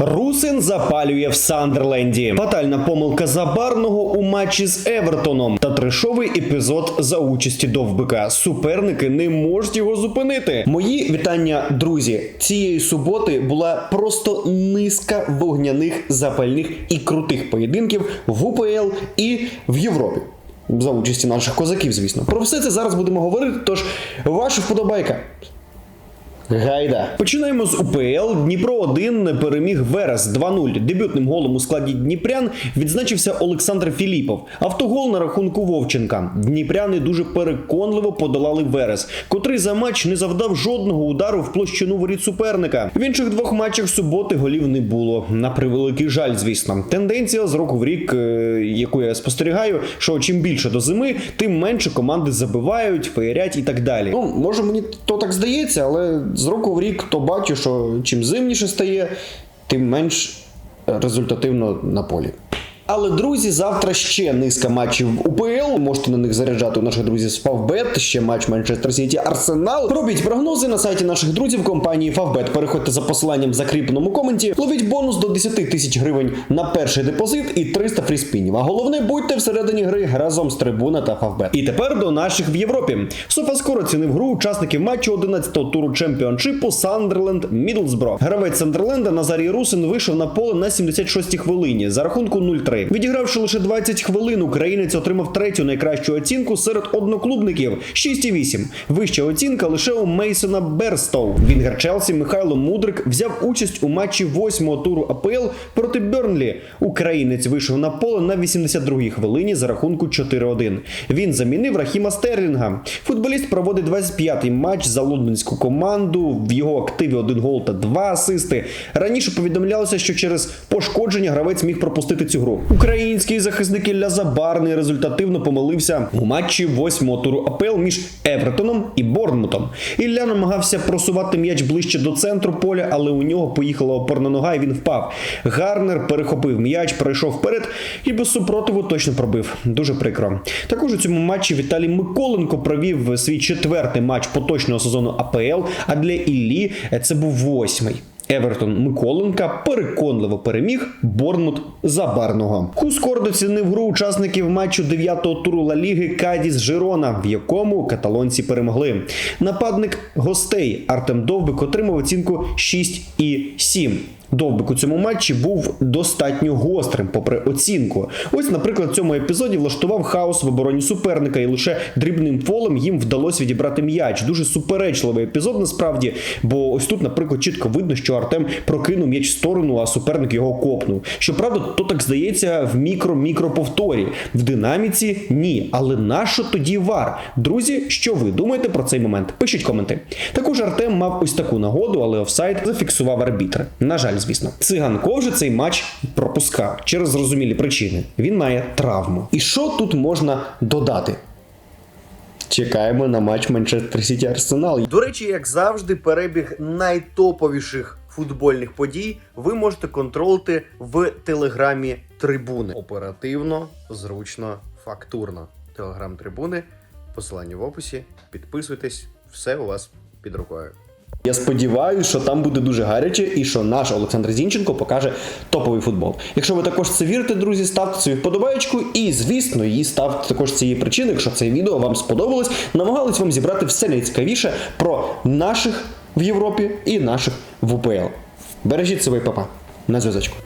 Русин запалює в Сандерленді. Фатальна помилка Забарного у матчі з Евертоном та трешовий епізод за участі Довбика. Суперники не можуть його зупинити. Мої вітання, друзі. Цієї суботи була просто низка вогняних, запальних і крутих поєдинків в УПЛ і в Європі. За участі наших козаків, звісно. Про все це зараз будемо говорити. Тож ваша вподобайка. Гайда. Починаємо з УПЛ. Дніпро 1 переміг Верес 2-0. Дебютним голом у складі Дніпрян відзначився Олександр Філіпов. Автогол на рахунку Вовченка. Дніпряни дуже переконливо подолали Верес, котрий за матч не завдав жодного удару в площину воріт суперника. В інших двох матчах суботи голів не було. На превеликий жаль, звісно. Тенденція з року в рік, е, яку я спостерігаю, що чим більше до зими, тим менше команди забивають, феєрять і так далі. Ну, може мені то так здається, але з року в рік то бачу, що чим зимніше стає, тим менш результативно на полі. Але друзі, завтра ще низка матчів УПЛ. Можете на них заряджати у наших друзів з Favbet, ще матч Манчестер Сіті Арсенал. Робіть прогнози на сайті наших друзів компанії Favbet. Переходьте за посиланням в закріпленому коменті. Ловіть бонус до 10 тисяч гривень на перший депозит і 300 фріспінів. А головне, будьте всередині гри разом з трибуна та Favbet. І тепер до наших в Європі. Софаскор оцінив гру учасників матчу 11-го туру чемпіоншипу Сандерленд Мідлсбро. Гравець Сандерленда Назарій Русин вийшов на поле на 76-й хвилині за рахунку 0-3. Відігравши лише 20 хвилин, українець отримав третю найкращу оцінку серед одноклубників 6,8. Вища оцінка лише у Мейсона Берстоу. Вінгер Челсі Михайло Мудрик взяв участь у матчі 8-го туру АПЛ проти Бернлі. Українець вийшов на поле на 82-й хвилині за рахунку 4-1. Він замінив Рахіма Стерлінга. Футболіст проводить 25-й матч за лондонську команду. В його активі один гол та два асисти. Раніше повідомлялося, що через пошкодження гравець міг пропустити цю гру. Український захисник Ілля Забарний результативно помилився у матчі 8-го туру АПЛ між Евертоном і Борнмутом. Ілля намагався просувати м'яч ближче до центру поля, але у нього поїхала опорна нога і він впав. Гарнер перехопив м'яч, пройшов вперед і без супротиву точно пробив. Дуже прикро. Також у цьому матчі Віталій Миколенко провів свій четвертий матч поточного сезону АПЛ. А для Іллі це був восьмий. Евертон Миколенка переконливо переміг Борнмут Забарного. Хускор доцінив гру учасників матчу 9-го туру Ла Ліги Кадіс Жирона, в якому каталонці перемогли. Нападник гостей Артем Довбик отримав оцінку 6,7. Довбик у цьому матчі був достатньо гострим, попри оцінку. Ось, наприклад, в цьому епізоді влаштував хаос в обороні суперника, і лише дрібним фолом їм вдалося відібрати м'яч. Дуже суперечливий епізод, насправді. Бо ось тут, наприклад, чітко видно, що Артем прокинув м'яч в сторону, а суперник його копнув. Щоправда, то так здається в мікро-мікро повторі. В динаміці ні. Але нащо тоді вар? Друзі, що ви думаєте про цей момент? Пишіть коменти. Також Артем мав ось таку нагоду, але офсайд зафіксував арбітр. На жаль, звісно. Циганко вже цей матч пропускав через зрозумілі причини. Він має травму. І що тут можна додати? Чекаємо на матч Манчестер Сіті Арсенал. До речі, як завжди, перебіг найтоповіших футбольних подій ви можете контролити в телеграмі Трибуни. Оперативно, зручно, фактурно. Телеграм Трибуни, посилання в описі. Підписуйтесь, все у вас під рукою. Я сподіваюся, що там буде дуже гаряче і що наш Олександр Зінченко покаже топовий футбол. Якщо ви також це вірите, друзі, ставте свою вподобаєчку і, звісно, її ставте також цієї причини, якщо це відео вам сподобалось, намагались вам зібрати все найцікавіше про наших в Європі і наших в УПЛ. Бережіть себе, папа. На зв'язочку.